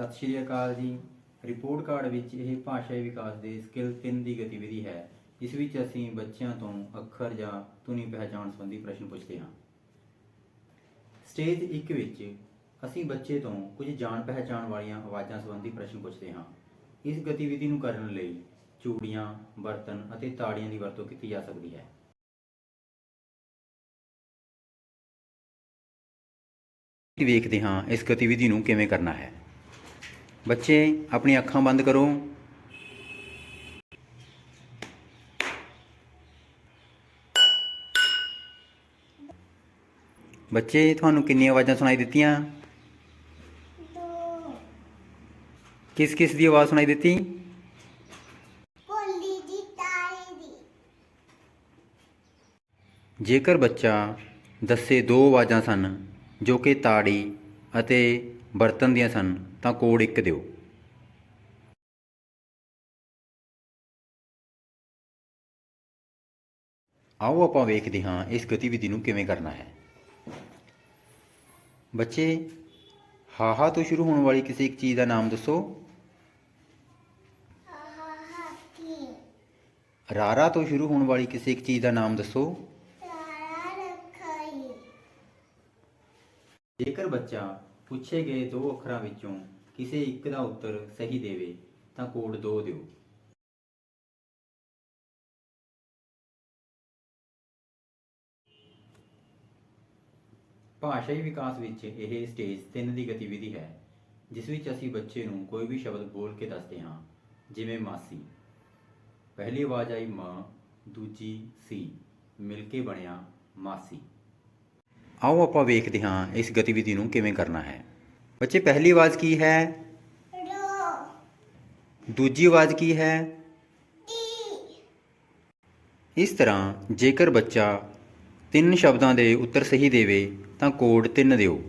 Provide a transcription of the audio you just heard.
ਸਤਿ ਸ਼੍ਰੀ ਅਕਾਲ ਜੀ। Report card ਵਿੱਚ ਇਹ ਭਾਸ਼ਾਈ ਵਿਕਾਸ ਦੇ ਸਕਿੱਲ 3 ਦੀ ਗਤੀਵਿਧੀ ਹੈ। ਇਸ ਵਿੱਚ ਅਸੀਂ ਬੱਚਿਆਂ ਤੋਂ ਅੱਖਰ ਜਾਂ ਧੁਨੀ ਪਹਿਚਾਣ ਸੰਬੰਧੀ ਪ੍ਰਸ਼ਨ ਪੁੱਛਦੇ ਹਾਂ। ਸਟੇਜ 1 ਵਿੱਚ ਅਸੀਂ ਬੱਚੇ ਤੋਂ ਕੁਝ ਜਾਣ ਪਹਿਚਾਣ ਵਾਲੀਆਂ ਆਵਾਜ਼ਾਂ ਸੰਬੰਧੀ ਪ੍ਰਸ਼ਨ ਪੁੱਛਦੇ ਹਾਂ। ਇਸ ਗਤੀਵਿਧੀ ਨੂੰ ਕਰਨ ਲਈ ਚੂੜੀਆਂ, ਬਰਤਨ ਅਤੇ ਤਾੜੀਆਂ ਦੀ ਵਰਤੋਂ ਕੀਤੀ ਜਾ ਸਕਦੀ ਹੈ। ਵੇਖਦੇ ਹਾਂ ਇਸ ਗਤੀਵਿਧੀ ਨੂੰ ਕਿਵੇਂ ਕਰਨਾ ਹੈ। ਬੱਚੇ ਆਪਣੀਆਂ ਅੱਖਾਂ ਬੰਦ ਕਰੋ। ਬੱਚੇ ਤੁਹਾਨੂੰ ਕਿੰਨੀਆਂ ਆਵਾਜ਼ਾਂ ਸੁਣਾਈ ਦਿੱਤੀਆਂ? ਦੋ। ਕਿਸ ਕਿਸ ਦੀ ਆਵਾਜ਼ ਸੁਣਾਈ ਦਿੱਤੀ? ਕੋਲੀ ਦੀ ਤਾਰੀ ਦੀ। ਜੇਕਰ ਬੱਚਾ ਦੱਸੇ ਦੋ ਆਵਾਜ਼ਾਂ ਸਨ ਜੋ ਕਿ ਤਾੜੀ ਅਤੇ ਬਰਤਨ ਦੀਆਂ ਸਨ ਤਾਂ ਕੋਡ 1 ਦਿਓ। ਆਓ ਆਪਾਂ ਵੇਖਦੇ ਹਾਂ ਇਸ ਗਤੀਵਿਧੀ ਨੂੰ ਕਿਵੇਂ ਕਰਨਾ ਹੈ। ਬੱਚੇ ਹਾਹਾ ਤੋਂ ਸ਼ੁਰੂ ਹੋਣ ਵਾਲੀ ਕਿਸੇ ਇੱਕ ਚੀਜ਼ ਦਾ ਨਾਮ ਦੱਸੋ। ਰਾਰਾ ਤੋਂ ਸ਼ੁਰੂ ਹੋਣ ਵਾਲੀ ਕਿਸੇ ਇੱਕ ਚੀਜ਼ ਦਾ ਨਾਮ ਦੱਸੋ। ਜੇਕਰ ਬੱਚਾ ਪੁੱਛੇ ਗਏ ਦੋ ਅੱਖਰਾਂ ਵਿੱਚੋਂ, ਕਿਸੇ ਇੱਕ ਦਾ ਉੱਤਰ ਸਹੀ ਦੇਵੇ, ਤਾਂ ਕੋਡ 2 ਦਿਓ। ਭਾਸ਼ਾਈ ਵਿਕਾਸ ਵਿੱਚ ਇਹ ਸਟੇਜ 3 ਦੀ ਗਤੀਵਿਧੀ ਹੈ, ਜਿਸ ਵਿੱਚ ਅਸੀਂ ਬੱਚੇ ਨੂੰ ਕੋਈ ਵੀ ਸ਼ਬਦ ਬੋਲ ਕੇ ਦੱਸਦੇ ਹਾਂ, ਜਿਵੇਂ ਮਾਸੀ। ਪਹਿਲੀ ਆਵਾਜ਼ ਆਈ ਮਾਂ, ਦੂਜੀ ਸੀ, ਮਿਲ ਕੇ ਬਣਿਆ ਮਾਸੀ। ਆਓ ਆਪਾਂ ਵੇਖਦੇ ਹਾਂ ਇਸ ਗਤੀਵਿਧੀ ਨੂੰ ਕਿਵੇਂ ਕਰਨਾ ਹੈ। ਬੱਚੇ, ਪਹਿਲੀ ਆਵਾਜ਼ ਕੀ ਹੈ? ਦੂਜੀ ਆਵਾਜ਼ ਕੀ ਹੈ? ਇਸ ਤਰ੍ਹਾਂ ਜੇਕਰ ਬੱਚਾ ਤਿੰਨ ਸ਼ਬਦਾਂ ਦੇ ਉੱਤਰ ਸਹੀ ਦੇਵੇ ਤਾਂ ਕੋਡ 3 ਦਿਓ।